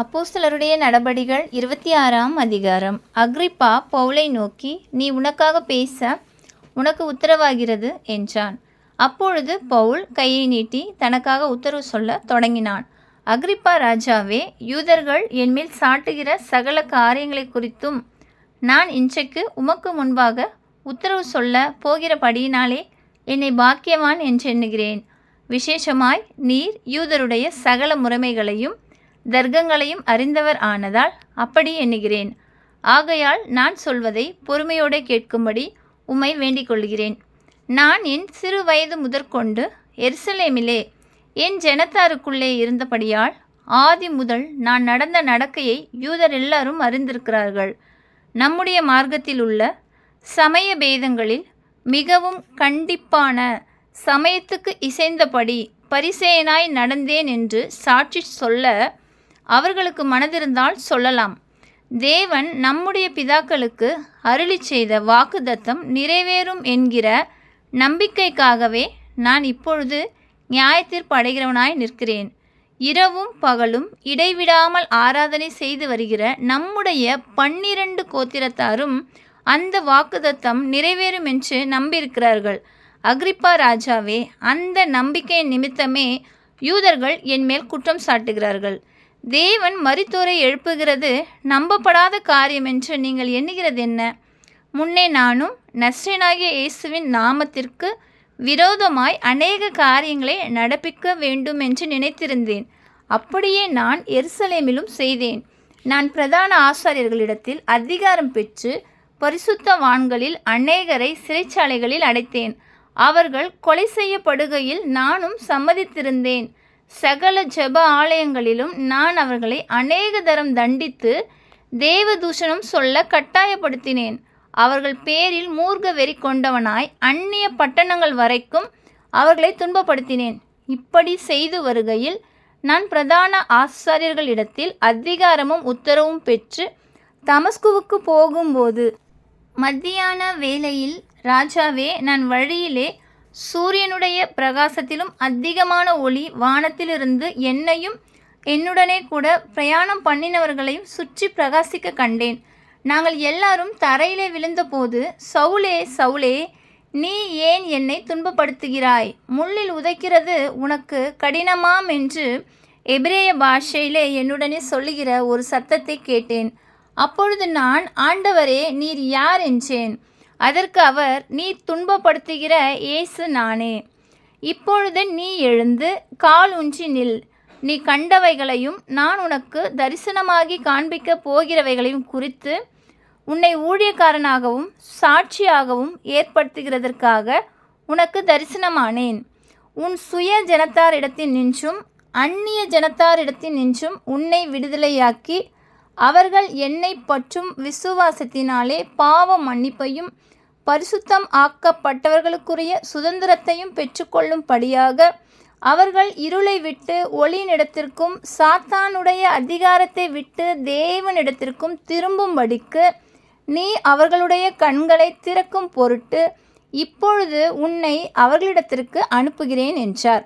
அப்போஸ்தலருடைய நடபடிகள் இருபத்தி ஆறாம் அதிகாரம். அக்ரிப்பா பவுலை நோக்கி நீ உனக்காக பேச உனக்கு உத்தரவாகிறது என்றான். அப்பொழுது பவுல் கையை நீட்டி தனக்காக உத்தரவு சொல்ல தொடங்கினான். அக்ரிப்பா ராஜாவே யூதர்கள் என்மேல் சாட்டுகிற சகல காரியங்களை குறித்தும் நான் இன்றைக்கு உமக்கு முன்பாக உத்தரவு சொல்ல போகிறபடியினாலே என்னை பாக்கியவான் என்று எண்ணுகிறேன். விசேஷமாய் நீர் யூதருடைய சகல முறைமைகளையும் தர்க்கங்களையும் அறிந்தவர் ஆனதால் அப்படி எண்ணுகிறேன். ஆகையால் நான் சொல்வதை பொறுமையோடு கேட்கும்படி உம்மை வேண்டிக் கொள்கிறேன். நான் என் சிறு வயது முதற்கொண்டு எருசலேமிலே என் ஜனத்தாருக்குள்ளே இருந்தபடியால் ஆதி முதல் நான் நடந்த நடக்கையை யூதர் எல்லாரும் அறிந்திருக்கிறார்கள். நம்முடைய மார்க்கத்தில் உள்ள சமய பேதங்களில் மிகவும் கண்டிப்பான சமயத்துக்கு இசைந்தபடி பரிசேனாய் நடந்தேன் என்று சாட்சி சொல்ல அவர்களுக்கு மனதிருந்தால் சொல்லலாம். தேவன் நம்முடைய பிதாக்களுக்கு அருளி செய்த வாக்குதத்தம் நிறைவேறும் என்கிற நம்பிக்கைக்காகவே நான் இப்பொழுது நியாயத்தீர்ப்பு அடைகிறவனாய் நிற்கிறேன். இரவும் பகலும் இடைவிடாமல் ஆராதனை செய்து வருகிற நம்முடைய பன்னிரண்டு கோத்திரத்தாரும் அந்த வாக்குதத்தம் நிறைவேறும் என்று நம்பியிருக்கிறார்கள். அக்ரிப்பா ராஜாவே அந்த நம்பிக்கையின் நிமித்தமே யூதர்கள் என் மேல் குற்றம் சாட்டுகிறார்கள். தேவன் மரித்தோரை எழுப்புகிறது நம்பப்படாத காரியம் என்று நீங்கள் எண்ணுகிறது என்ன? முன்னே நானும் நஸ்ரீனாகிய இயேசுவின் நாமத்திற்கு விரோதமாய் அநேக காரியங்களை நடப்பிக்க வேண்டும் என்று நினைத்திருந்தேன். அப்படியே நான் எருசலேமிலும் செய்தேன். நான் பிரதான ஆசாரியர்களிடத்தில் அதிகாரம் பெற்று பரிசுத்தவான்களில் அநேகரை சிறைச்சாலைகளில் அடைத்தேன். அவர்கள் கொலை செய்யப்படுகையில் நானும் சம்மதித்திருந்தேன். சகல ஜெப ஆலயங்களிலும் நான் அவர்களை அநேக தரம் தண்டித்து தேவதூஷணம் சொல்ல கட்டாயப்படுத்தினேன். அவர்கள் பேரில் மூர்க வெறி கொண்டவனாய் அந்நிய பட்டணங்கள் வரைக்கும் அவர்களை துன்பப்படுத்தினேன். இப்படி செய்து வருகையில் நான் பிரதான ஆசாரியர்களிடத்தில் அதிகாரமும் உத்தரவும் பெற்று தமஸ்குவுக்கு போகும்போது மத்தியான வேளையில் ராஜாவே நான் வழியிலே சூரியனுடைய பிரகாசத்திலும் அதிகமான ஒளி வானத்திலிருந்து என்னையும் என்னுடனே கூட பிரயாணம் பண்ணினவர்களையும் சுற்றி பிரகாசிக்க கண்டேன். நாங்கள் எல்லாரும் தரையிலே விழுந்தபோது சவுலே சவுலே நீ ஏன் என்னை துன்பப்படுத்துகிறாய்? முள்ளில் உதைக்கிறது உனக்கு கடினமாம் என்று எபிரேய பாஷையிலே என்னுடனே சொல்லுகிற ஒரு சத்தத்தை கேட்டேன். அப்பொழுது நான் ஆண்டவரே நீர் யார்? என்றேன். அதற்கு அவர் நீ துன்பப்படுத்துகிற இயேசு நானே. இப்பொழுது நீ எழுந்து கால் உஞ்சி நில். நீ கண்டவைகளையும் நான் உனக்கு தரிசனமாகி காண்பிக்கப் போகிறவைகளையும் குறித்து உன்னை ஊழியக்காரனாகவும் சாட்சியாகவும் ஏற்படுத்துகிறதற்காக உனக்கு தரிசனமானேன். உன் சுய ஜனத்தாரிடத்தில் நின்றும் அந்நிய ஜனத்தாரிடத்தில் நின்றும் உன்னை விடுதலையாக்கி அவர்கள் என்னை பற்றும் விசுவாசத்தினாலே பாவ மன்னிப்பையும் பரிசுத்தம் ஆக்கப்பட்டவர்களுக்குரிய சுதந்திரத்தையும் பெற்றுக்கொள்ளும்படியாக அவர்கள் இருளை விட்டு ஒளியினிடத்திற்கும் சாத்தானுடைய அதிகாரத்தை விட்டு தேவனிடத்திற்கும் திரும்பும்படிக்கு நீ அவர்களுடைய கண்களை திறக்கும் பொருட்டு இப்பொழுது உன்னை அவர்களிடத்திற்கு அனுப்புகிறேன் என்றார்.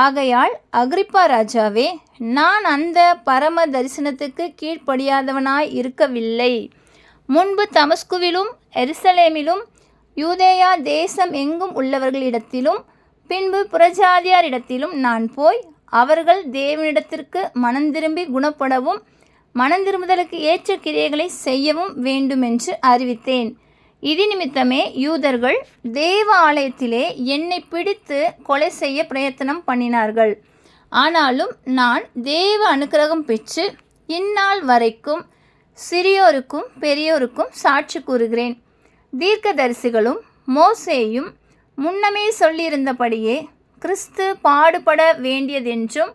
ஆகையால் அக்ரிப்பா ராஜாவே நான் அந்த பரம தரிசனத்துக்கு கீழ்ப்படியாதவனாய் இருக்கவில்லை. முன்பு தமஸ்குவிலும் எருசலேமிலும் யூதேயா தேசம் எங்கும் உள்ளவர்களிடத்திலும் பின்பு புறஜாதியாரிடத்திலும் நான் போய் அவர்கள் தேவனிடத்திற்கு மனந்திரும்பி குணப்படவும் மனந்திரும்புதலுக்கு ஏற்ற கிரியைகளை செய்யவும் வேண்டுமென்று அறிவித்தேன். இது நிமித்தமே யூதர்கள் தேவ ஆலயத்திலே என்னை பிடித்து கொலை செய்ய பிரயத்தனம் பண்ணினார்கள். ஆனாலும் நான் தேவ அனுக்கிரகம் பெற்று இந்நாள் வரைக்கும் சிறியோருக்கும் பெரியோருக்கும் சாட்சி கூறுகிறேன். தீர்க்கதரிசிகளும் மோசேயும் முன்னமே சொல்லியிருந்தபடியே கிறிஸ்து பாடுபட வேண்டியதென்றும்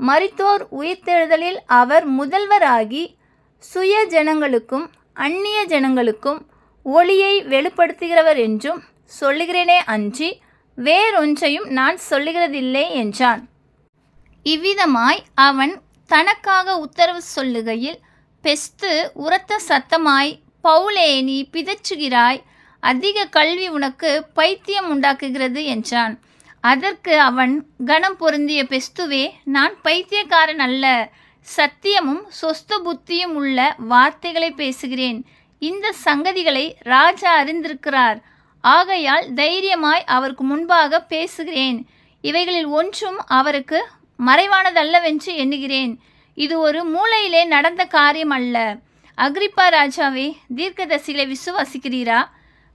மரித்தோர் உயிர்த்தெழுதலில் அவர் முதல்வராகி சுய ஜனங்களுக்கும் அந்நிய ஜனங்களுக்கும் ஒளியை வெளிப்படுத்துகிறவர் என்றும் சொல்லுகிறேனே அன்றி வேறொன்றையும் நான் சொல்லுகிறதில்லை என்றான். இவ்விதமாய் அவன் தனக்காக உத்தரவு சொல்லுகையில் பெஸ்து உரத்த சத்தமாய் பவுலே நீ பிதச்சுகிறாய் அதிக கல்வி உனக்கு பைத்தியம் உண்டாக்குகிறது என்றான். அதற்கு அவன் கனம் பொருந்திய பெஸ்துவே நான் பைத்தியக்காரன் அல்ல சத்தியமும் சொஸ்த புத்தியும் உள்ள வார்த்தைகளை பேசுகிறேன். இந்த சங்கதிகளை ராஜா அறிந்திருக்கிறார். ஆகையால் தைரியமாய் அவருக்கு முன்பாக பேசுகிறேன். இவைகளில் ஒன்றும் அவருக்கு மறைவானதல்லவென்று எண்ணுகிறேன். இது ஒரு மூலையிலே நடந்த காரியம் அல்ல அக்ரிப்பா ராஜாவே தீர்க்கதரிசிகளை விசுவாசிக்கிறீரா?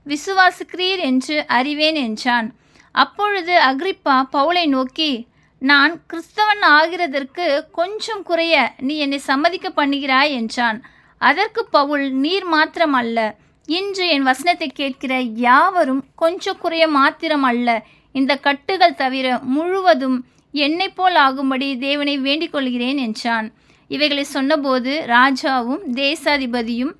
விசுவாசிக்கிறீர் என்று அறிவேன் என்றான். அப்பொழுது அக்ரிப்பா பவுலை நோக்கி நான் கிறிஸ்தவன் ஆகிறதற்கு கொஞ்சம் குறைய நீ என்னை சம்மதிக்க பண்ணுகிறாய் என்றான். அதற்கு பவுல் நீர் மாத்திரம் அல்ல இன்று என் வசனத்தை கேட்கிற யாவரும் கொஞ்சம் குறைய மாத்திரம் அல்ல இந்த கட்டுகள் தவிர முழுவதும் என்னை போல் ஆகும்படி தேவனை வேண்டிக் கொள்கிறேன் என்றான். இவைகளை சொன்னபோது ராஜாவும் தேசாதிபதியும்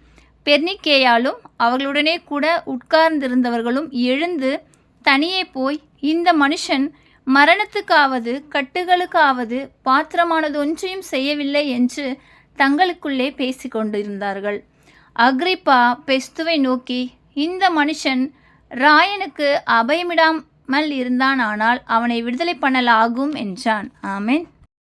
பெர்னிக்கேயாலும் அவர்களுடனே கூட உட்கார்ந்திருந்தவர்களும் எழுந்து தனியே போய் இந்த மனுஷன் மரணத்துக்காவது கட்டுகளுக்காவது பாத்திரமானது ஒன்றையும் செய்யவில்லை என்று தங்களுக்குள்ளே பேசிக்கொண்டிருந்தார்கள் அக்ரிப்பா பெஸ்துவை நோக்கி இந்த மனுஷன் ராயனுக்கு அபயமிடாமல் இருந்தானானால் அவனை விடுதலை பண்ணலாகும் என்றான். ஆமேன்.